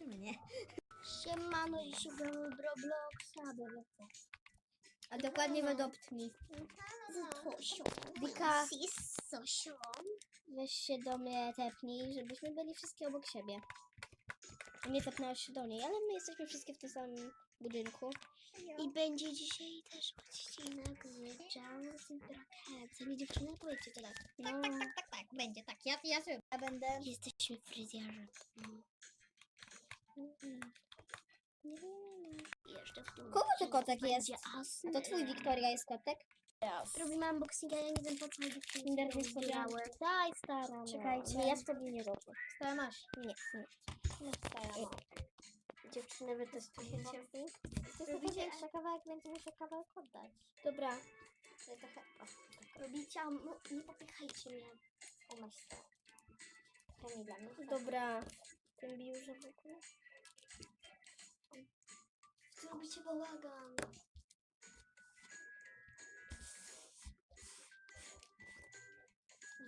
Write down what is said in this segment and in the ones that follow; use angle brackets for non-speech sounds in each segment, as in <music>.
Czemu nie? Siemano, dzisiaj gramy w Robloxa, bo A dokładnie w Adopt Me. z Tosią. Wika. Z Sosią. Weź się do mnie tepnij, żebyśmy byli wszystkie obok siebie. Nie tepnęłaś się do niej, ale my jesteśmy wszystkie w tym samym budynku. I będzie dzisiaj też odcinek z James i Brackets. Nie dziewczyny, powiedzcie to tak. No, Tak, tak, będzie tak. Ja, ja sobie ja będę... Jesteśmy fryzjerzy. I jeszcze w tym Kogo to kotek jest? to twój Wiktoria jest kotek? Robimy unboxing, ale ja nie wiem po co dziewczyny Kinder zbierały. Daj, stara. no. Czekajcie. Nie, ja wtedy nie robię. Stara masz. Nie, nie. No, stara. Dziewczyny, wy testujecie. Robicie- jeszcze kawałek, więc muszę kawałek oddać. Dobra. To trochę... O, tak. Robicie, a no, nie popychajcie mnie. O, masz to. Dla mnie. Dobra. W tym biurze w ogóle. Zrobicie bałagan.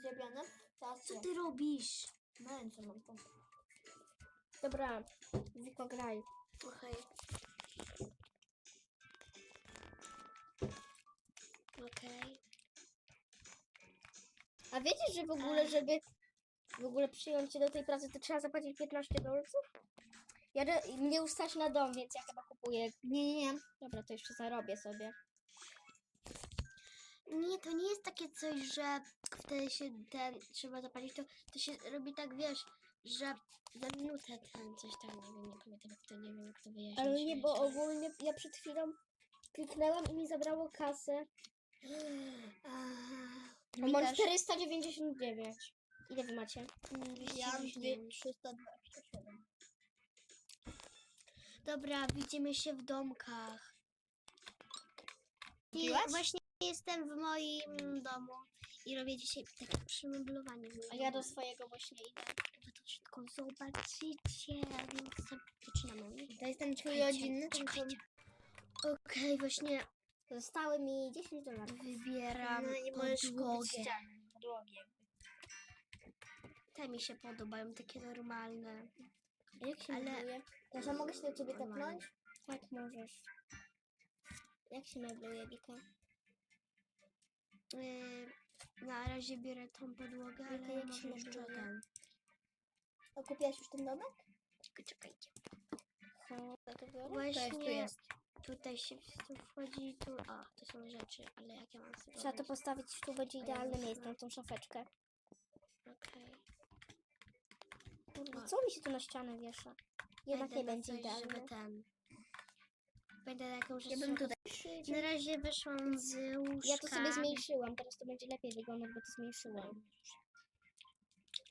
Zrobione? Teraz Co ty robisz? Na ręce mam to. Dobra. Wiko, graj. Okej. Okej. A wiecie, że w ogóle, żeby w ogóle przyjąć cię do tej pracy, to trzeba zapłacić 15 dolców? Ja re- mnie już stać na dom, więc ja chyba kupuję. Nie, nie, nie. Dobra, to jeszcze zarobię sobie. Nie, to nie jest takie coś, że wtedy się ten trzeba zapalić, to, to się robi tak, wiesz, że za minutę ten coś tam, nie wiem, nie pamiętam jak to, nie wiem jak to wyjaśnić. Ale nie, bo ogólnie ja przed chwilą kliknęłam i mi zabrało kasę. A mam też. 499. Ile wy macie? Ja mam 209. 327. Dobra, widzimy się w domkach. I Kupiłaś? właśnie jestem w moim domu i robię dzisiaj takie w moim A ja do domu. swojego właśnie idę. Wy to wszystko zobaczycie, więc zaczynamy. To jest ten twój rodzinny? ten co- czekajcie. Okej, właśnie Zostały mi 10 dolarów. wybieram No i możesz kupić podłogę. ścianę. Te mi się podobają, takie normalne. A jak się Ale- mebluje? Kasia, mogę się do ciebie tepnąć? Tak, możesz. Jak się mebluje, Wika? Yy, na razie biorę tą podłogę, Wika, ale jak może się jeszcze mebluje? ten. A kupiłaś już ten domek? Tylko czekajcie. Ho, ja to biorę? Właśnie tu jest. tutaj się tu wchodzi, tu, o, to są rzeczy, ale jak ja mam sobie Trzeba to postawić, tu będzie idealne miejsce na tą szafeczkę. Okej. Kurde, O. co mi się tu na ścianę wiesza? Jednak Wejdę nie będzie coś, idealne. Żeby ten... Będę na jakąś Ja rzecz bym tutaj Na razie wyszłam z łóżka. Ja to sobie zmniejszyłam, teraz to będzie lepiej wyglądać, bo to zmniejszyłam.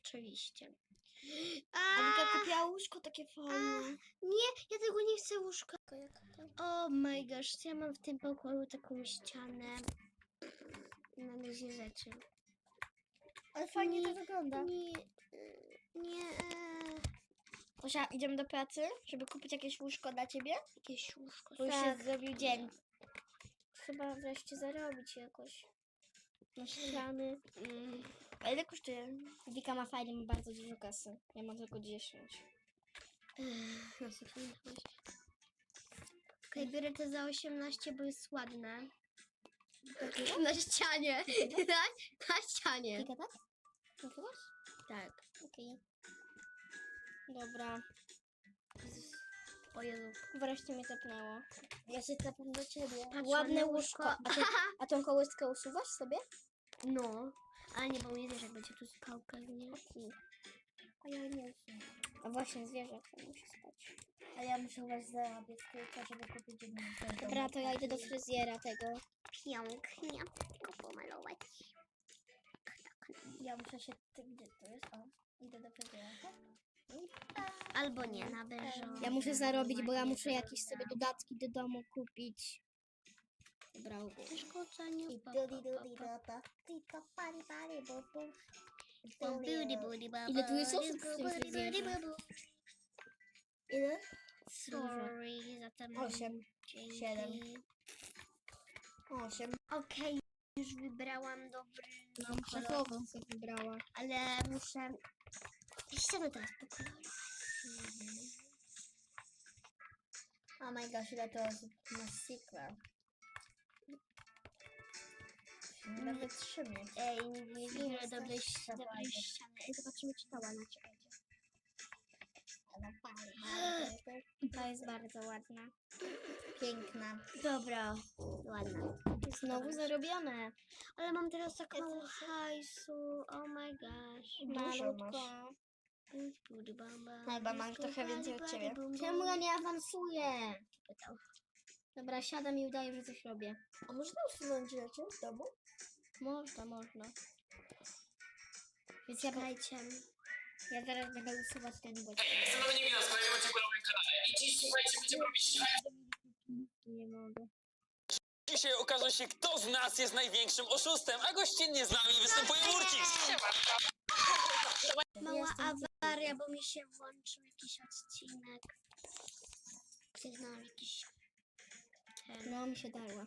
Oczywiście. A A, Wika kupiła łóżko takie fajne. nie, ja tego nie chcę łóżka. O oh my gosh, ja mam w tym pokoju taką ścianę. Na razie rzeczy. Ale fajnie to Nie, wygląda. Nie, nie, e, Osia, idziemy do pracy, żeby kupić jakieś łóżko dla ciebie? jakieś łóżko. Bo już tak. się zrobił dzień. Trzeba wreszcie zarobić jakoś. Na ściany. Mm, A ile kosztuje? Wika ma fajnie, ma bardzo dużo kasy. Ja mam tylko 10. ech, na sekundę. Okej, biorę te za 18, bo jest ładne. Na ścianie. <laughs> na, na ścianie. Wika, tak? Nagrywasz? Tak. Okej. Dobra. O Jezu. Wreszcie mnie tepnęło. Ja się tepnę do ciebie. Patrz, Ładne ładne łóżko. łóżko. A, ty, a tą kołyskę usuwasz sobie? No. Ale nie, bo nie wiesz, jak będzie tu spał pewnie. A ja nie usuwam. A właśnie, zwierzę musi spać. A ja muszę was zarabiać tylko, żeby kupić jedną Dobra, to ja idę do fryzjera tego. Pięknie. Tylko pomalować. Ja muszę się... Ty, gdzie to jest? O, idę do fryzjera. Albo nie, na beżo. Ja muszę zarobić, bo ja muszę jakieś sobie dodatki do domu kupić. Dobra, Szkoda nie I dudi dudi da pa, ti pa pari pari bu bu. Ile tu jest osób w tym fryzjerze? Ile? Sorry za ten Osiem. siedem. Osiem. Okej, już wybrałam dobry Mam szefową sobie wybrała. ale muszę... Ściemy teraz po kolorze. Oh my gosh, ile to osób ma secret. Nie wytrzymie. Ej, nie, widzę Jest dobrej, ściany. Ej, zobaczymy, czy ta ładna, czy będzie. Ta jest bardzo ładna. Piękna. Dobra, ładna. Znowu zarobione. Ale mam teraz tak mało hajsu. Oh my gosh. Malutko. Chyba mam trochę więcej od ciebie. Czemu ja nie awansuję? Pytał. Dobra, siadam i udaję, że coś robię. A można usunąć rzeczy w domu? Można, można. Więc ja, Czekajcie. ja teraz będę usuwać ten bot. Jestem Dominik na swoim odcinku na moim kanale i dziś słuchajcie, będziemy robić Nie mogę. Dzisiaj okaże się, kto z nas jest największym oszustem, a gościnnie z nami występuje Murcix. Mała awaria, bo mi się włączył jakiś odcinek. Sygnał jakiś. No, mi się darła.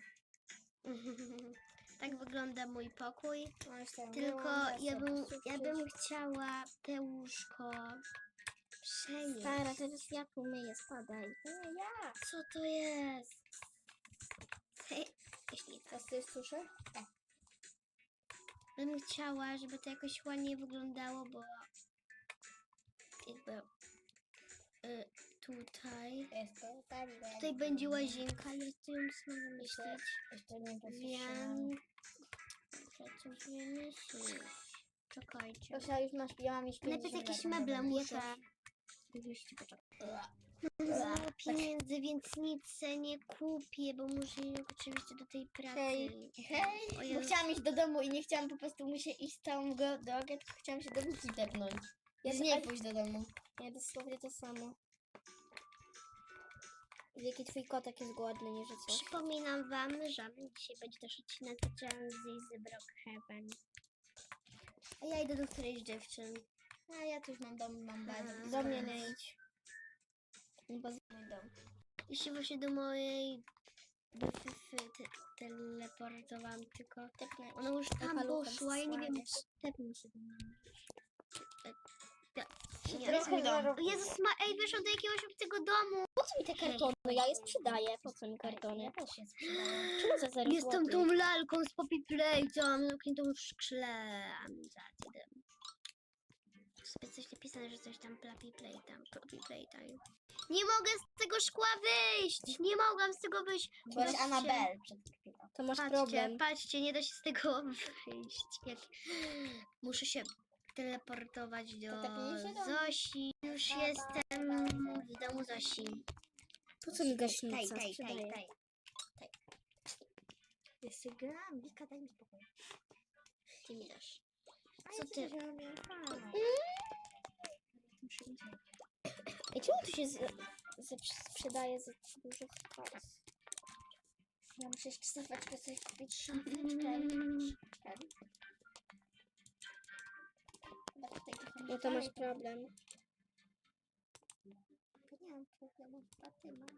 <laughs> tak wygląda mój pokój. Tylko ja bym, ja bym chciała te łóżko przenieść. Stara, teraz ja tu myję, spadaj. Nie, ja. Co to jest? Jeśli to. A ty suszę? Bym chciała, żeby to jakoś ładnie wyglądało, bo jakby y, tutaj Jest to tak, tutaj będzie łazienka, ale tu ją sama wymyślić, Jeszcze nie więc muszę coś wymyślić. Czekajcie. Proszę, już masz, ja mam już Najpierw 50 jakieś meble muszę. Dwieście, poczekaj. Mam za mało pieniędzy, więc nic se nie kupię, bo muszę oczywiście do tej pracy. Hej, hej, bo chciałam iść do domu i nie chciałam po prostu mu się iść całą go drogę, tylko chciałam się do buki tepnąć. Ja z nie pójść do domu. Ja dosłownie to samo. Jaki twój kotek jest głodny, nie że co? Przypominam wam, że dzisiaj będzie też odcinek Z z Brookhaven. A ja idę do którejś dziewczyn. A ja już mam dom, mam bardzo A. blisko. Do mnie nie idź. Bo z- Mój dom. I się właśnie do mojej byfy te, teleportowałam, tylko tepnę. ona już tam poszła, ja nie wiem, tepnij się do mnie. Nie, zarob- Jezus ma, ej, wyszłam do jakiegoś obcego domu. Po co mi te kartony? Ja je sprzedaję. Po co mi kartony? Ja też się <gasps> sprzedałam. Czemu za zero Jestem złotych? tą lalką z Poppy Playtime, zamkniętą w szkle. Amizatidę. Sobie coś napisane, że coś tam Poppy Playtime, Poppy Playtime. Nie mogę z tego szkła wyjść! Nie mogłam z tego wyjść! Byłaś Patrzcie. Anabel przed chwilą. To masz Patrzcie, problem. patrzcie, nie da się z tego wyjść. Jak... Muszę się teleportować do tepnij się do- Zosi. Już jestem w domu Zosi. Po co mi Tej, gaśnica? tej, tej, Sprzedaję. tej. tej. Jeszcze gram, Wika, daj mi spokój. Ty mi dasz. A Co ja ty? coś fajnie. I czemu tu się z, z, sprzedaje za dużo hajs? Ja muszę się cofać, bo sobie kupić szafeczkę. No to masz problem. Nie mam problemu, a ty masz.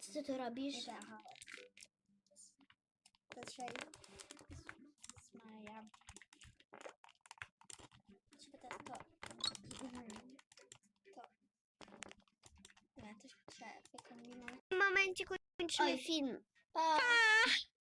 Co ty tu robisz? Aha. To trzeba z Maja. Czy teraz to? Mhm. To. Nie, coś trzeba